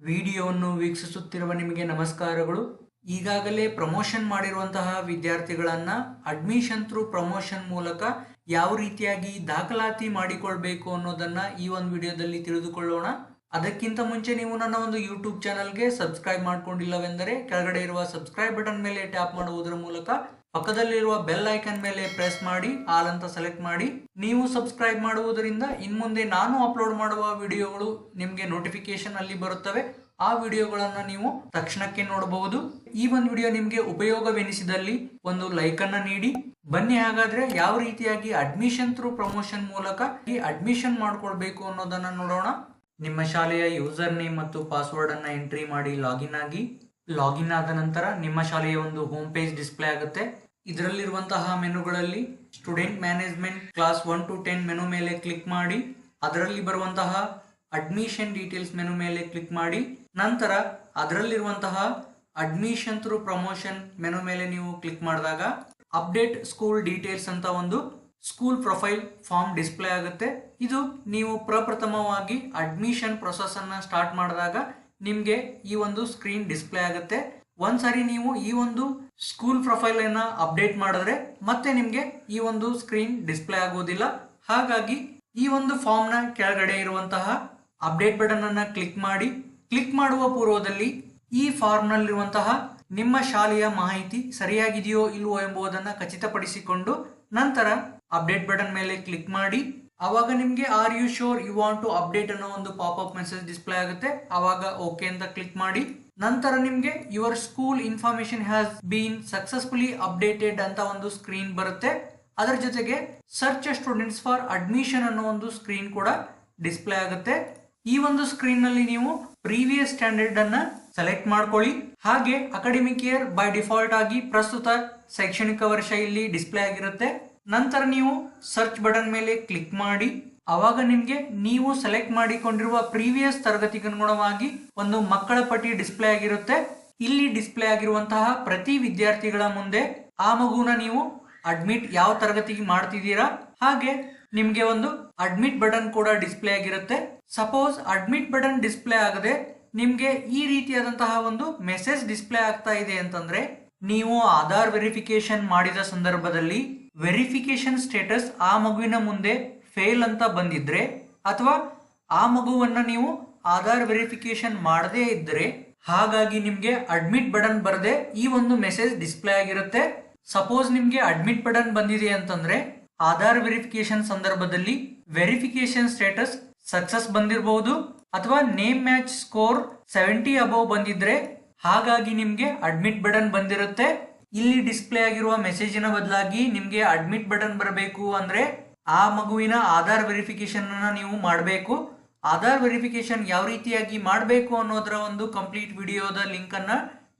ವಿಡಿಯೋವನ್ನು ವೀಕ್ಷಿಸುತ್ತಿರುವ ನಿಮಗೆ ನಮಸ್ಕಾರಗಳು. ಈಗಾಗಲೇ ಪ್ರಮೋಷನ್ ಮಾಡಿರುವಂತಹ ವಿದ್ಯಾರ್ಥಿಗಳನ್ನು ಅಡ್ಮಿಷನ್ ಥ್ರೂ ಪ್ರಮೋಷನ್ ಮೂಲಕ ಯಾವ ರೀತಿಯಾಗಿ ದಾಖಲಾತಿ ಮಾಡಿಕೊಳ್ಬೇಕು ಅನ್ನೋದನ್ನ ಈ ಒಂದು ವಿಡಿಯೋದಲ್ಲಿ ತಿಳಿದುಕೊಳ್ಳೋಣ. ಅದಕ್ಕಿಂತ ಮುಂಚೆ ನೀವು ನನ್ನ ಒಂದು ಯೂಟ್ಯೂಬ್ ಚಾನಲ್ಗೆ ಸಬ್ಸ್ಕ್ರೈಬ್ ಮಾಡ್ಕೊಂಡಿಲ್ಲವೆಂದರೆ ಕೆಳಗಡೆ ಇರುವ ಸಬ್ಸ್ಕ್ರೈಬ್ ಬಟನ್ ಮೇಲೆ ಟ್ಯಾಪ್ ಮಾಡುವುದರ ಮೂಲಕ ಪಕ್ಕದಲ್ಲಿರುವ ಬೆಲ್ ಐಕನ್ ಮೇಲೆ ಪ್ರೆಸ್ ಮಾಡಿ ಆಲ್ ಅಂತ ಸೆಲೆಕ್ಟ್ ಮಾಡಿ, ನೀವು ಸಬ್ಸ್ಕ್ರೈಬ್ ಮಾಡುವುದರಿಂದ ಇನ್ಮುಂದೆ ನಾನು ಅಪ್ಲೋಡ್ ಮಾಡುವ ವಿಡಿಯೋಗಳು ನಿಮಗೆ ನೋಟಿಫಿಕೇಶನ್ ಅಲ್ಲಿ ಬರುತ್ತವೆ. ಆ ವಿಡಿಯೋಗಳನ್ನು ನೀವು ತಕ್ಷಣಕ್ಕೆ ನೋಡಬಹುದು ಈ ಒಂದು ವಿಡಿಯೋ ನಿಮಗೆ ಉಪಯೋಗವೆನಿಸಿದಲ್ಲಿ ಒಂದು ಲೈಕ್ ಅನ್ನ ನೀಡಿ. ಬನ್ನಿ ಹಾಗಾದ್ರೆ ಯಾವ ರೀತಿಯಾಗಿ ಅಡ್ಮಿಷನ್ ಥ್ರೂ ಪ್ರಮೋಷನ್ ಮೂಲಕ ಈ ಅಡ್ಮಿಷನ್ ಮಾಡ್ಕೊಳ್ಬೇಕು ಅನ್ನೋದನ್ನ ನೋಡೋಣ. ನಿಮ್ಮ ಶಾಲೆಯ ಯೂಸರ್ ನೇಮ್ ಮತ್ತು ಪಾಸ್ವರ್ಡ್ ಅನ್ನ ಎಂಟ್ರಿ ಮಾಡಿ ಲಾಗಿನ್ ಆಗಿ. ಲಾಗಿನ್ ಆದ ನಂತರ ನಿಮ್ಮ ಶಾಲೆಯ ಒಂದು ಹೋಮ್ ಪೇಜ್ ಡಿಸ್ಪ್ಲೇ ಆಗುತ್ತೆ. ಇದರಲ್ಲಿರುವಂತಹ ಮೆನುಗಳಲ್ಲಿ student management class one to ten menu ಮೇಲೆ ಕ್ಲಿಕ್ ಮಾಡಿ, ಅದರಲ್ಲಿ ಬರುವಂತಹ ಅಡ್ಮಿಷನ್ ಡೀಟೇಲ್ಸ್ ಮೆನು ಮೇಲೆ ಕ್ಲಿಕ್ ಮಾಡಿ, ನಂತರ ಅದರಲ್ಲಿರುವಂತಹ ಅಡ್ಮಿಷನ್ ಥ್ರೂ ಪ್ರಮೋಷನ್ ಮೆನು ಮೇಲೆ ನೀವು ಕ್ಲಿಕ್ ಮಾಡಿದಾಗ ಅಪ್ಡೇಟ್ ಸ್ಕೂಲ್ ಡೀಟೇಲ್ಸ್ ಅಂತ ಒಂದು ಸ್ಕೂಲ್ ಪ್ರೊಫೈಲ್ ಫಾರ್ಮ್ ಡಿಸ್ಪ್ಲೇ ಆಗುತ್ತೆ. ಇದು ನೀವು ಪ್ರಪ್ರಥಮವಾಗಿ ಅಡ್ಮಿಷನ್ ಪ್ರೊಸೆಸ್ ಅನ್ನ ಸ್ಟಾರ್ಟ್ ಮಾಡಿದಾಗ ನಿಮ್ಗೆ ಈ ಒಂದು ಸ್ಕ್ರೀನ್ ಡಿಸ್ಪ್ಲೇ ಆಗುತ್ತೆ. ಒಂದ್ಸರಿ ನೀವು ಈ ಒಂದು ಸ್ಕೂಲ್ ಪ್ರೊಫೈಲ್ ಅನ್ನ ಅಪ್ಡೇಟ್ ಮಾಡಿದ್ರೆ ಮತ್ತೆ ನಿಮಗೆ ಈ ಒಂದು ಸ್ಕ್ರೀನ್ ಡಿಸ್ಪ್ಲೇ ಆಗೋದಿಲ್ಲ. ಹಾಗಾಗಿ ಈ ಒಂದು ಫಾರ್ಮ್ನ ಕೆಳಗಡೆ ಇರುವಂತಹ ಅಪ್ಡೇಟ್ ಬಟನ್ ಅನ್ನ ಕ್ಲಿಕ್ ಮಾಡಿ ಕ್ಲಿಕ್ ಮಾಡುವ ಪೂರ್ವದಲ್ಲಿ ಈ ಫಾರ್ಮ್ ನಲ್ಲಿರುವಂತಹ ನಿಮ್ಮ ಶಾಲೆಯ ಮಾಹಿತಿ ಸರಿಯಾಗಿದೆಯೋ ಇಲ್ವೋ ಎಂಬುದನ್ನು ಖಚಿತಪಡಿಸಿಕೊಂಡು ನಂತರ ಅಪ್ಡೇಟ್ ಬಟನ್ ಮೇಲೆ ಕ್ಲಿಕ್ ಮಾಡಿ ಅವಾಗ ನಿಮಗೆ are you sure you want to update ಅನ್ನೋ ಒಂದು ಪಾಪ್ ಅಪ್ ಮೆಸೇಜ್ ಡಿಸ್ಪ್ಲೇ ಆಗುತ್ತೆ. ಅವಾಗ ಓಕೆ ಅಂತ ಕ್ಲಿಕ್ ಮಾಡಿ. ನಂತರ ನಿಮಗೆ your school information has been successfully updated ಅಂತ ಒಂದು ಸ್ಕ್ರೀನ್ ಬರುತ್ತೆ. ಅದರ ಜೊತೆಗೆ ಸರ್ಚ್ ಸ್ಟೂಡೆಂಟ್ಸ್ ಫಾರ್ ಅಡ್ಮಿಷನ್ ಅನ್ನೋ ಒಂದು ಸ್ಕ್ರೀನ್ ಕೂಡ ಡಿಸ್ಪ್ಲೇ ಆಗುತ್ತೆ. ಈ ಒಂದು ಸ್ಕ್ರೀನ್ನಲ್ಲಿ ನೀವು ಪ್ರೀವಿಯಸ್ ಸ್ಟ್ಯಾಂಡರ್ಡ್ ಅನ್ನ ಸೆಲೆಕ್ಟ್ ಮಾಡ್ಕೊಳ್ಳಿ. ಹಾಗೆ ಅಕಾಡೆಮಿಕ್ ಇಯರ್ ಬೈ ಡಿಫಾಲ್ಟ್ ಆಗಿ ಪ್ರಸ್ತುತ ಶೈಕ್ಷಣಿಕ ವರ್ಷ ಇಲ್ಲಿ ಡಿಸ್ಪ್ಲೇ ಆಗಿರುತ್ತೆ. ನಂತರ ನೀವು ಸರ್ಚ್ ಬಟನ್ ಮೇಲೆ ಕ್ಲಿಕ್ ಮಾಡಿ, ಅವಾಗ ನಿಮಗೆ ನೀವು ಸೆಲೆಕ್ಟ್ ಮಾಡಿಕೊಂಡಿರುವ ಪ್ರೀವಿಯಸ್ ತರಗತಿಗೆ ಅನುಗುಣವಾಗಿ ಒಂದು ಮಕ್ಕಳ ಪಟ್ಟಿ ಡಿಸ್ಪ್ಲೇ ಆಗಿರುತ್ತೆ. ಇಲ್ಲಿ ಡಿಸ್ಪ್ಲೇ ಆಗಿರುವಂತಹ ಪ್ರತಿ ವಿದ್ಯಾರ್ಥಿಗಳ ಮುಂದೆ ಆ ಮಗುನ ನೀವು ಅಡ್ಮಿಟ್ ಯಾವ ತರಗತಿಗೆ ಮಾಡ್ತಿದ್ದೀರಾ. ಹಾಗೆ ನಿಮಗೆ ಒಂದು ಅಡ್ಮಿಟ್ ಬಟನ್ ಕೂಡ ಡಿಸ್ಪ್ಲೇ ಆಗಿರುತ್ತೆ. ಸಪೋಸ್ ಅಡ್ಮಿಟ್ ಬಟನ್ ಡಿಸ್ಪ್ಲೇ ಆಗದೆ ನಿಮಗೆ ಈ ರೀತಿಯಾದಂತಹ ಒಂದು ಮೆಸೇಜ್ ಡಿಸ್ಪ್ಲೇ ಆಗ್ತಾ ಇದೆ ಅಂತಂದ್ರೆ, ನೀವು ಆಧಾರ್ ವೆರಿಫಿಕೇಶನ್ ಮಾಡಿದ ಸಂದರ್ಭದಲ್ಲಿ ವೆರಿಫಿಕೇಶನ್ ಸ್ಟೇಟಸ್ ಆ ಮಗುವಿನ ಮುಂದೆ ಫೇಲ್ ಅಂತ ಬಂದಿದ್ರೆ ಅಥವಾ ಆ ಮಗುವನ್ನು ನೀವು ಆಧಾರ್ ವೆರಿಫಿಕೇಶನ್ ಮಾಡದೇ ಇದ್ದರೆ ಹಾಗಾಗಿ ನಿಮಗೆ ಅಡ್ಮಿಟ್ ಬಟನ್ ಬರದೆ ಈ ಒಂದು ಮೆಸೇಜ್ ಡಿಸ್ಪ್ಲೇ ಆಗಿರುತ್ತೆ. ಸಪೋಸ್ ನಿಮಗೆ ಅಡ್ಮಿಟ್ ಬಟನ್ ಬಂದಿದೆ ಅಂತಂದ್ರೆ ಆಧಾರ್ ವೆರಿಫಿಕೇಶನ್ ಸಂದರ್ಭದಲ್ಲಿ ವೆರಿಫಿಕೇಶನ್ ಸ್ಟೇಟಸ್ ಸಕ್ಸಸ್ ಬಂದಿರಬಹುದು ಅಥವಾ name match score seventy above ಬಂದಿದ್ರೆ ಹಾಗಾಗಿ ನಿಮಗೆ ಅಡ್ಮಿಟ್ ಬಟನ್ ಬಂದಿರುತ್ತೆ. ಇಲ್ಲಿ ಡಿಸ್ಪ್ಲೇ ಆಗಿರುವ ಮೆಸೇಜಿನ ಬದಲಾಗಿ ನಿಮಗೆ ಅಡ್ಮಿಟ್ ಬಟನ್ ಬರಬೇಕು ಅಂದರೆ ಆ ಮಗುವಿನ ಆಧಾರ್ ವೆರಿಫಿಕೇಶನ್ ಅನ್ನ ನೀವು ಮಾಡಬೇಕು. ಆಧಾರ್ ವೆರಿಫಿಕೇಶನ್ ಯಾವ ರೀತಿಯಾಗಿ ಮಾಡಬೇಕು ಅನ್ನೋದರ ಒಂದು ಕಂಪ್ಲೀಟ್ ವಿಡಿಯೋದ ಲಿಂಕನ್ನು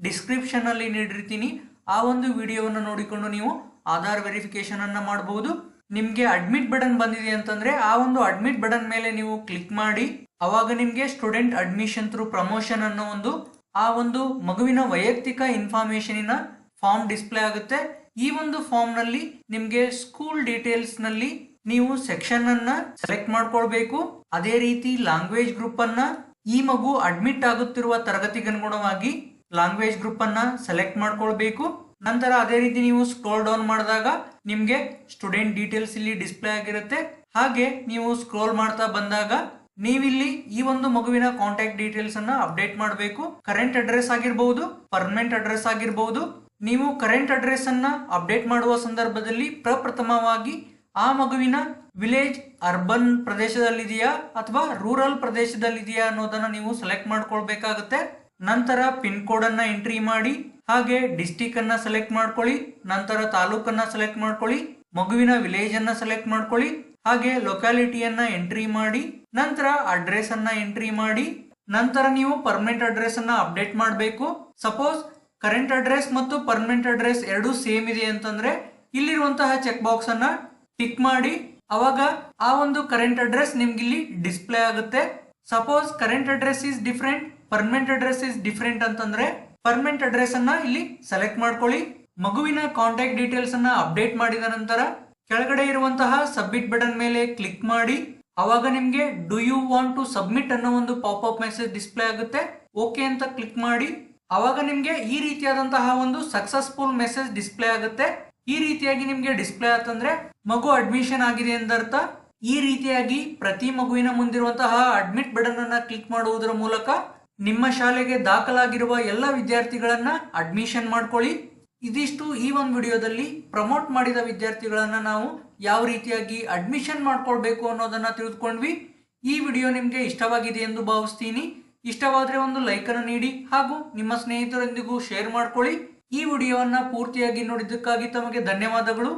ಡಿಸ್ಕ್ರಿಪ್ಷನಲ್ಲಿ ನೀಡಿರ್ತೀನಿ. ಆ ಒಂದು ವಿಡಿಯೋವನ್ನು ನೋಡಿಕೊಂಡು ನೀವು ಆಧಾರ್ ವೆರಿಫಿಕೇಶನ್ ಅನ್ನು ಮಾಡಬಹುದು ನಿಮಗೆ ಅಡ್ಮಿಟ್ ಬಟನ್ ಬಂದಿದೆ ಅಂತಂದ್ರೆ ಆ ಒಂದು ಅಡ್ಮಿಟ್ ಬಟನ್ ಮೇಲೆ ನೀವು ಕ್ಲಿಕ್ ಮಾಡಿ, ಅವಾಗ ನಿಮಗೆ ಸ್ಟೂಡೆಂಟ್ ಅಡ್ಮಿಷನ್ ಥ್ರೂ ಪ್ರಮೋಷನ್ ಅನ್ನೋ ಒಂದು, ಆ ಒಂದು ಮಗುವಿನ ವೈಯಕ್ತಿಕ ಇನ್ಫಾರ್ಮೇಶನಿನ ಫಾರ್ಮ್ ಡಿಸ್ಪ್ಲೇ ಆಗುತ್ತೆ. ಈ ಒಂದು ಫಾರ್ಮ್ನಲ್ಲಿ ನಿಮ್ಗೆ ಸ್ಕೂಲ್ ಡೀಟೇಲ್ಸ್ನಲ್ಲಿ ನೀವು ಸೆಕ್ಷನ್ ಅನ್ನ ಸೆಲೆಕ್ಟ್ ಮಾಡ್ಕೊಳ್ಬೇಕು. ಅದೇ ರೀತಿ ಲ್ಯಾಂಗ್ವೇಜ್ ಗ್ರೂಪ್ ಅನ್ನ ಈ ಮಗು ಅಡ್ಮಿಟ್ ಆಗುತ್ತಿರುವ ತರಗತಿಗೆ ಅನುಗುಣವಾಗಿ ಲ್ಯಾಂಗ್ವೇಜ್ ಗ್ರೂಪ್ ಅನ್ನ ಸೆಲೆಕ್ಟ್ ಮಾಡ್ಕೊಳ್ಬೇಕು. ನಂತರ ಅದೇ ರೀತಿ ನೀವು ಸ್ಕ್ರೋಲ್ ಡೌನ್ ಮಾಡಿದಾಗ ನಿಮ್ಗೆ ಸ್ಟೂಡೆಂಟ್ ಡೀಟೇಲ್ಸ್ ಇಲ್ಲಿ ಡಿಸ್ಪ್ಲೇ ಆಗಿರುತ್ತೆ. ಹಾಗೆ ನೀವು ಸ್ಕ್ರೋಲ್ ಮಾಡ್ತಾ ಬಂದಾಗ ನೀವಿಲ್ಲಿ ಈ ಒಂದು ಮಗುವಿನ ಕಾಂಟ್ಯಾಕ್ಟ್ ಡೀಟೇಲ್ಸ್ ಅನ್ನ ಅಪ್ಡೇಟ್ ಮಾಡಬೇಕು. ಕರೆಂಟ್ ಅಡ್ರೆಸ್ ಆಗಿರಬಹುದು ಪರ್ಮನೆಂಟ್ ಅಡ್ರೆಸ್ ಆಗಿರಬಹುದು ನೀವು ಕರೆಂಟ್ ಅಡ್ರೆಸ್ ಅನ್ನ ಅಪ್ಡೇಟ್ ಮಾಡುವ ಸಂದರ್ಭದಲ್ಲಿ ಪ್ರಪ್ರಥಮವಾಗಿ ಆ ಮಗುವಿನ ವಿಲೇಜ್ ಅರ್ಬನ್ ಪ್ರದೇಶದಲ್ಲಿದೆಯಾ ಅಥವಾ ರೂರಲ್ ಪ್ರದೇಶದಲ್ಲಿದೆಯಾ ಅನ್ನೋದನ್ನ ನೀವು ಸೆಲೆಕ್ಟ್ ಮಾಡ್ಕೊಳ್ಬೇಕಾಗುತ್ತೆ. ನಂತರ ಪಿನ್ ಕೋಡ್ ಅನ್ನ ಎಂಟ್ರಿ ಮಾಡಿ, ಹಾಗೆ ಡಿಸ್ಟಿಕ್ ಅನ್ನ ಸೆಲೆಕ್ಟ್ ಮಾಡ್ಕೊಳ್ಳಿ, ನಂತರ ತಾಲೂಕನ್ನು ಸೆಲೆಕ್ಟ್ ಮಾಡ್ಕೊಳ್ಳಿ, ಮಗುವಿನ ವಿಲೇಜ್ ಅನ್ನ ಸೆಲೆಕ್ಟ್ ಮಾಡ್ಕೊಳ್ಳಿ, ಹಾಗೆ ಲೊಕ್ಯಾಲಿಟಿಯನ್ನ ಎಂಟ್ರಿ ಮಾಡಿ, ನಂತರ ಅಡ್ರೆಸ್ ಅನ್ನ ಎಂಟ್ರಿ ಮಾಡಿ, ನಂತರ ನೀವು ಪರ್ಮನೆಂಟ್ ಅಡ್ರೆಸ್ ಅನ್ನ ಅಪ್ಡೇಟ್ ಮಾಡಬೇಕು. ಸಪೋಸ್ ಕರೆಂಟ್ ಅಡ್ರೆಸ್ ಮತ್ತು ಪರ್ಮನೆಂಟ್ ಅಡ್ರೆಸ್ ಎರಡೂ ಸೇಮ್ ಇದೆ ಅಂತಂದ್ರೆ ಇಲ್ಲಿರುವಂತಹ ಚೆಕ್ ಬಾಕ್ಸ್ ಅನ್ನ ಟಿಕ್ ಮಾಡಿ, ಅವಾಗ ಆ ಒಂದು ಕರೆಂಟ್ ಅಡ್ರೆಸ್ ನಿಮ್ಗೆ ಇಲ್ಲಿ ಡಿಸ್ಪ್ಲೇ ಆಗುತ್ತೆ. Suppose current address is different permanent address is different ಅಂತಂದ್ರೆ ಪರ್ಮನೆಂಟ್ ಅಡ್ರೆಸ್ ಅನ್ನ ಇಲ್ಲಿ ಸೆಲೆಕ್ಟ್ ಮಾಡ್ಕೊಳ್ಳಿ. ಮಗುವಿನ ಕಾಂಟ್ಯಾಕ್ಟ್ ಡೀಟೇಲ್ಸ್ ಅನ್ನ ಅಪ್ಡೇಟ್ ಮಾಡಿದ ನಂತರ ಕೆಳಗಡೆ ಇರುವಂತಹ ಸಬ್ಮಿಟ್ ಬಟನ್ ಮೇಲೆ ಕ್ಲಿಕ್ ಮಾಡಿ, ಅವಾಗ ನಿಮ್ಗೆ do you want to submit ಅನ್ನೋ ಒಂದು ಪಾಪ್ ಅಪ್ ಮೆಸೇಜ್ ಡಿಸ್ಪ್ಲೇ ಆಗುತ್ತೆ. ಓಕೆ ಅಂತ ಕ್ಲಿಕ್ ಮಾಡಿ ಅವಾಗ ನಿಮಗೆ ಈ ರೀತಿಯಾದಂತಹ ಒಂದು ಸಕ್ಸಸ್ಫುಲ್ ಮೆಸೇಜ್ ಡಿಸ್ಪ್ಲೇ ಆಗುತ್ತೆ. ಈ ರೀತಿಯಾಗಿ ನಿಮಗೆ ಡಿಸ್ಪ್ಲೇ ಆತಂದ್ರೆ ಮಗು ಅಡ್ಮಿಷನ್ ಆಗಿದೆ ಎಂದರ್ಥ. ಈ ರೀತಿಯಾಗಿ ಪ್ರತಿ ಮಗುವಿನ ಮುಂದಿರುವಂತಹ ಅಡ್ಮಿಟ್ ಬಟನ್ ಅನ್ನ ಕ್ಲಿಕ್ ಮಾಡುವುದರ ಮೂಲಕ ನಿಮ್ಮ ಶಾಲೆಗೆ ದಾಖಲಾಗಿರುವ ಎಲ್ಲ ವಿದ್ಯಾರ್ಥಿಗಳನ್ನ ಅಡ್ಮಿಷನ್ ಮಾಡ್ಕೊಳ್ಳಿ. ಇದಿಷ್ಟು ಈ ಒಂದು ವಿಡಿಯೋದಲ್ಲಿ. ಪ್ರಮೋಟ್ ಮಾಡಿದ ವಿದ್ಯಾರ್ಥಿಗಳನ್ನ ನಾವು ಯಾವ ರೀತಿಯಾಗಿ ಅಡ್ಮಿಷನ್ ಮಾಡ್ಕೊಳ್ಬೇಕು ಅನ್ನೋದನ್ನ ತಿಳಿದುಕೊಂಡ್ವಿ. ಈ ವಿಡಿಯೋ ನಿಮಗೆ ಇಷ್ಟವಾಗಿದೆ ಎಂದು ಭಾವಿಸ್ತೀನಿ. ಇಷ್ಟವಾದ್ರೆ ಒಂದು ಲೈಕ್ ಅನ್ನು ನೀಡಿ ಹಾಗೂ ನಿಮ್ಮ ಸ್ನೇಹಿತರೊಂದಿಗೂ ಶೇರ್ ಮಾಡ್ಕೊಳ್ಳಿ. ಈ ವಿಡಿಯೋವನ್ನು ಪೂರ್ತಿಯಾಗಿ ನೋಡಿದ್ದಕ್ಕಾಗಿ ತಮಗೆ ಧನ್ಯವಾದಗಳು.